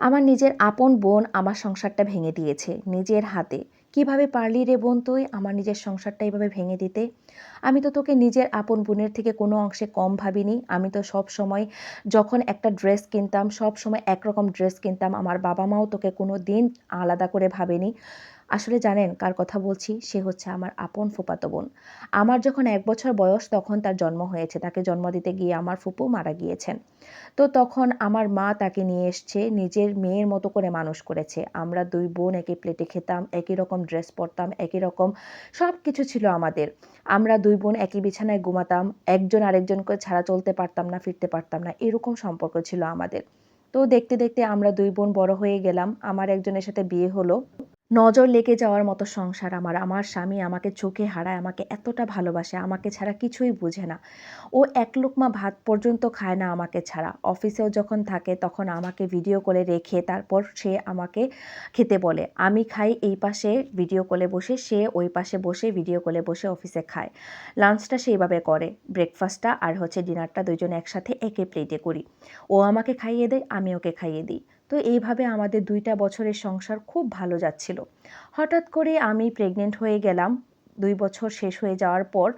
আমার নিজের আপন বোন আমার সংসারটা ভেঙে দিয়েছে নিজের হাতে। কীভাবে পারলি রে বোন তুই আমার নিজের সংসারটা এভাবে ভেঙে দিতে? আমি তো তোকে নিজের আপন বোনের থেকে কোনো অংশে কম ভাবিনি। আমি তো সব সময় যখন একটা ড্রেস কিনতাম, সব সময় একরকম ড্রেস কিনতাম, আমার বাবা মাও তোকে কোনো দিন আলাদা করে ভাবেনি। আসলে জানেন কার কথা বলছি? সে হচ্ছে আমার আপন ফুপাতো বোন। আমার যখন এক বছর বয়স, তখন তার জন্ম হয়েছে। তাকে জন্ম দিতে গিয়ে আমার ফুপু মারা গিয়েছেন। তো তখন আমার মা তাকে নিয়ে এসছে, নিজের মেয়ের মতো করে মানুষ করেছে। আমরা দুই বোন একই প্লেটে খেতাম, একই রকম ড্রেস পরতাম, একই রকম সব কিছু ছিল আমাদের। আমরা দুই বোন একই বিছানায় ঘুমাতাম, একজন আরেকজনকে ছাড়া চলতে পারতাম না, ফিরতে পারতাম না, এরকম সম্পর্ক ছিল আমাদের। তো দেখতে দেখতে আমরা দুই বোন বড় হয়ে গেলাম। আমার একজনের সাথে বিয়ে হলো। নজর লেগে যাওয়ার মতো সংসার আমার। আমার স্বামী আমাকে চোখে হারায়, আমাকে এতটা ভালোবাসে, আমাকে ছাড়া কিছুই বুঝে না। ও এক লোকমা ভাত পর্যন্ত খায় না আমাকে ছাড়া। অফিসেও যখন থাকে তখন আমাকে ভিডিও কলে রেখে তারপর সে আমাকে খেতে বলে। আমি খাই এই পাশে ভিডিও কলে বসে, সে ওই পাশে বসে ভিডিও কলে বসে অফিসে খায়। লাঞ্চটা সেইভাবে করে। ব্রেকফাস্টটা আর হচ্ছে ডিনারটা দুজন একসাথে একে প্লেটে করি। ও আমাকে খাইয়ে দেয়, আমি ওকে খাইয়ে দিই। তো এইভাবে আমাদের দুইটা বছরের সংসার খুব ভালো যাচ্ছিল। হঠাৎ করে আমি প্রেগনেন্ট হয়ে গেলাম দুই বছর শেষ হয়ে যাওয়ার পর,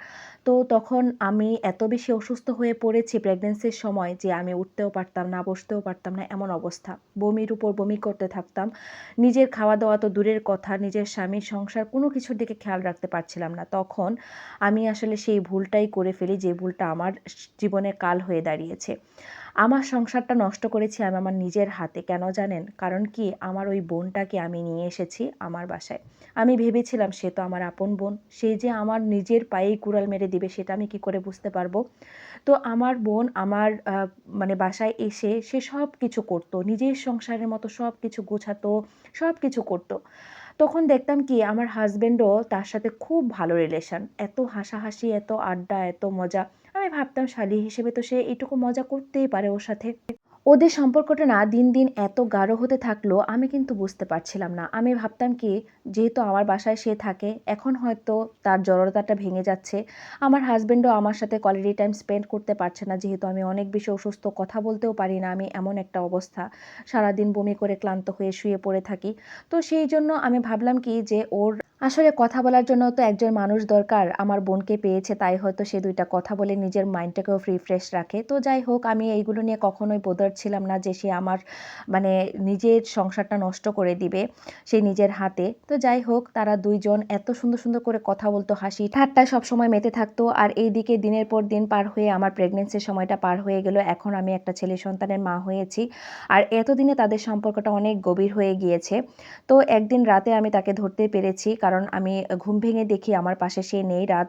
তো তখন আমি এত বেশি অসুস্থ হয়ে পড়েছি প্রেগনেন্সির সময় যে আমি উঠতেও পারতাম না, বসতেও পারতাম না, এমন অবস্থা। বমির উপর বমি করতে থাকতাম। নিজের খাওয়া দাওয়া তো দূরের কথা, নিজের স্বামীর সংসার, কোনো কিছুর দিকে খেয়াল রাখতে পারছিলাম না। তখন আমি আসলে সেই ভুলটাই করে ফেলি যে ভুলটা আমার জীবনে কাল হয়ে দাঁড়িয়েছে। আমার সংসারটা নষ্ট করেছি আমি আমার নিজের হাতে, কেন জানেন? কারণ কি? আমার ওই বোনটাকে আমি নিয়ে এসেছি আমার বাসায়। আমি ভেবেছিলাম সে তো আমার আপন বোন। সে যে আমার নিজের পায়েই কুড়াল মেরে দিবে, সেটা আমি কি করে বুঝতে পারব? তো আমার বোন, আমার মানে বাসায় এসে সে সব কিছু করতো, নিজের সংসারের মতো সব কিছু গোছাতো সব কিছু করতো। তখন দেখতাম কি, আমার হাজব্যান্ডও তার সাথে খুব ভালো রিলেশন এত হাসাহাসি, এত আড্ডা, এত মজা। আমি ভাবতাম শালি হিসেবে তো সে এইটুকু মজা করতেই পারে ওর সাথে। ওদের সম্পর্কটা না দিন দিন এত গাঢ় হতে থাকল, আমি কিন্তু বুঝতে পারছিলাম না। আমি ভাবতাম কি, যেহেতু আমার বাসায় সে থাকে, এখন হয়তো তার জড়তাটা ভেঙে যাচ্ছে। আমার হাজব্যান্ডও আমার সাথে কোয়ালিটি টাইম স্পেন্ড করতে পারছে না, যেহেতু আমি অনেক বেশি অসুস্থ, কথা বলতেও পারি না আমি, এমন একটা অবস্থা। সারাদিন বমি করে ক্লান্ত হয়ে শুয়ে পড়ে থাকি। তো সেই জন্য আমি ভাবলাম কি, যে ওর আসলে কথা বলার জন্য তো একজন মানুষ দরকার। আমার বোনকে পেয়েছে, তাই হয়তো সে দুইটা কথা বলে নিজের মাইন্ডটাকেও ফ্রি ফ্রেশ রাখে। তো যাই হোক, আমি এইগুলো নিয়ে কখনোই বোদার ছিলাম না যে সে আমার মানে নিজের সংসারটা নষ্ট করে দিবে, সে নিজের হাতে। তো যাই হোক, তারা দুইজন এত সুন্দর সুন্দর করে কথা বলতো, হাসি ঠাট্টায় সবসময় মেতে থাকতো। আর এই দিকে দিনের পর দিন পার হয়ে আমার প্রেগনেন্সির সময়টা পার হয়ে গেল। এখন আমি একটা ছেলে সন্তানের মা হয়েছি। আর এতদিনে তাদের সম্পর্কটা অনেক গভীর হয়ে গিয়েছে। তো একদিন রাতে আমি তাকে ধরতে পেরেছি কারণ আমি ঘুম ভেঙে দেখি আমার পাশে সে নেই রাত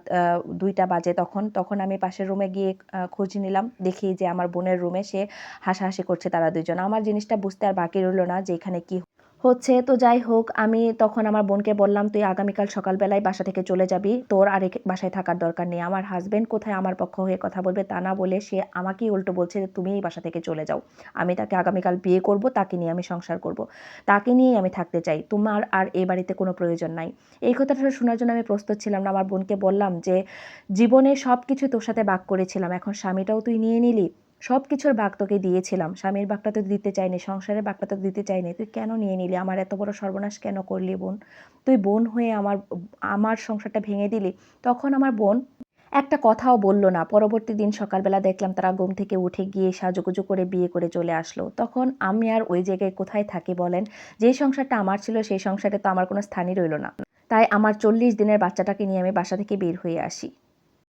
দুইটা বাজে তখন তখন আমি পাশের রুমে গিয়ে খোঁজ নিলাম, দেখি যে আমার বোনের রুমে সে হাসাহাসি করছে তারা দুজন আমার জিনিসটা বুঝতে আর বাকি রইল না যে এখানে কি হচ্ছে, তো যাই হোক, আমি তখন আমার বোনকে বললাম, তুই আগামীকাল সকালবেলায় বাসা থেকে চলে যাবি। তোর আর বাসায় থাকার দরকার নেই। আমার হাজব্যান্ড কোথায় আমার পক্ষ হয়ে কথা বলবে তা না বলে সে আমাকেই উল্টো বলছে যে, তুমি এই বাসা থেকে চলে যাও। আমি তাকে আগামীকাল বিয়ে করব, তাকে নিয়ে আমি সংসার করব। তাকে নিয়েই আমি থাকতে চাই। তোমার আর এই বাড়িতে কোনো প্রয়োজন নাই। এই কথাটা শোনার জন্য আমি প্রস্তুত ছিলাম না। আমার বোনকে বললাম যে, জীবনে সব কিছু তোর সাথে বাক করেছিলাম। এখন স্বামীটাও তুই নিয়ে নিলি। সব কিছুর বাঘ তোকে দিয়েছিলাম। স্বামীর বাঘটা তো দিতে চাইনি, সংসারের বাঘটা তো দিতে চাইনি। তুই কেন নিয়ে নিলি? আমার এত বড় সর্বনাশ কেন করলি বোন? তুই বোন হয়ে আমার আমার সংসারটা ভেঙে দিলি? তখন আমার বোন একটা কথাও বলল না। পরবর্তী দিন সকালবেলা দেখলাম তারা ঘুম থেকে উঠে গিয়ে সাজুগুজু করে বিয়ে করে চলে আসলো। তখন আমি আর ওই জায়গায় কোথায় থাকি বলেন? যে সংসারটা আমার ছিল, সেই সংসারে তো আমার কোনো স্থানই রইল না। তাই আমার চল্লিশ দিনের বাচ্চাটাকে নিয়ে আমি বাসা থেকে বের হয়ে আসি।